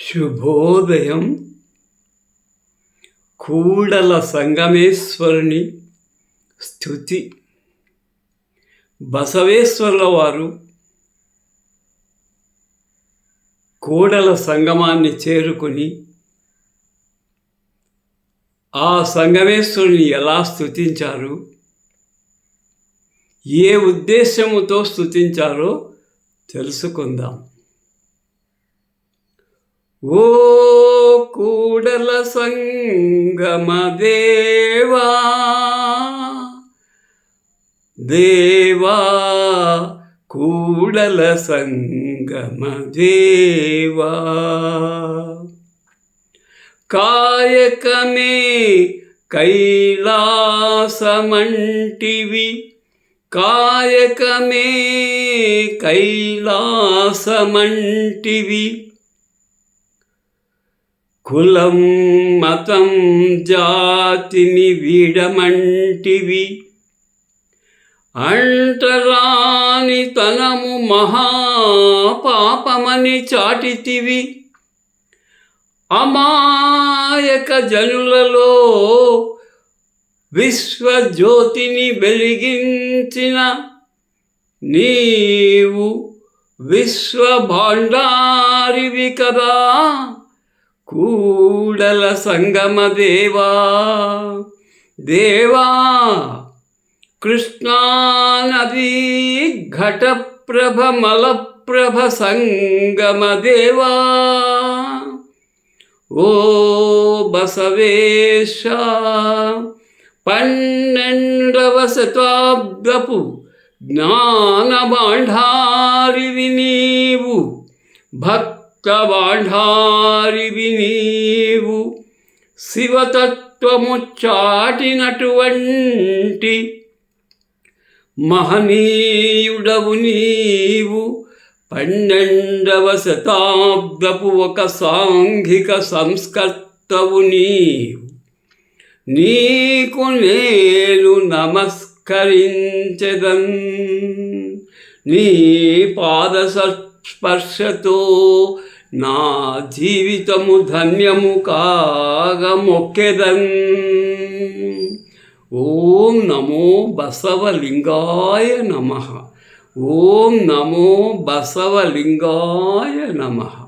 శుభోదయం. కూడల సంగమేశ్వరుని స్థుతి. బసవేశ్వరుల వారు కూడల సంగమాన్ని చేరుకుని ఆ సంగమేశ్వరుని ఎలా స్థుతించారు? ఏ ఉద్దేశముతో స్థుతించారో తెలుసుకుందాం. ఓ కూడల సంగమదేవా దేవా దేవా కూడల సంగమ దేవా. కాయకమే కైలాసమంటివి కాయకమే కైలాసమంటివి. కులం మతం జాతిని వీడమంటివి. అంటరాని తనము మహాపాపమని చాటితివి. అమాయక జనులలో విశ్వజ్యోతిని వెలిగించిన నీవు విశ్వభాండారివి కదా. కూడల సంగమ దేవా దేవా కృష్ణానదీ ఘటప్రభ మలప్రభ సంగమ దేవా. ఓ బసవేశ పన్నెండవ శతాబ్దపు జ్ఞానబాండారివి నీవు భక్తి భక్తబాండారివి నీవు శివతత్వము చాటినటువంటి మహనీయుడవు నీవు. పన్నెండవ శతాబ్దపు ఒక సాంఘిక సంస్కర్తవు నీవు. నీకు నేను నమస్కరించదన్ నీ పాద స్పర్శతో నా జీవితము ధన్యము కాగ మొక్కెదన్ ఓం నమో బసవలింగాయ నమ. ఓం నమో బసవలింగాయ నమః.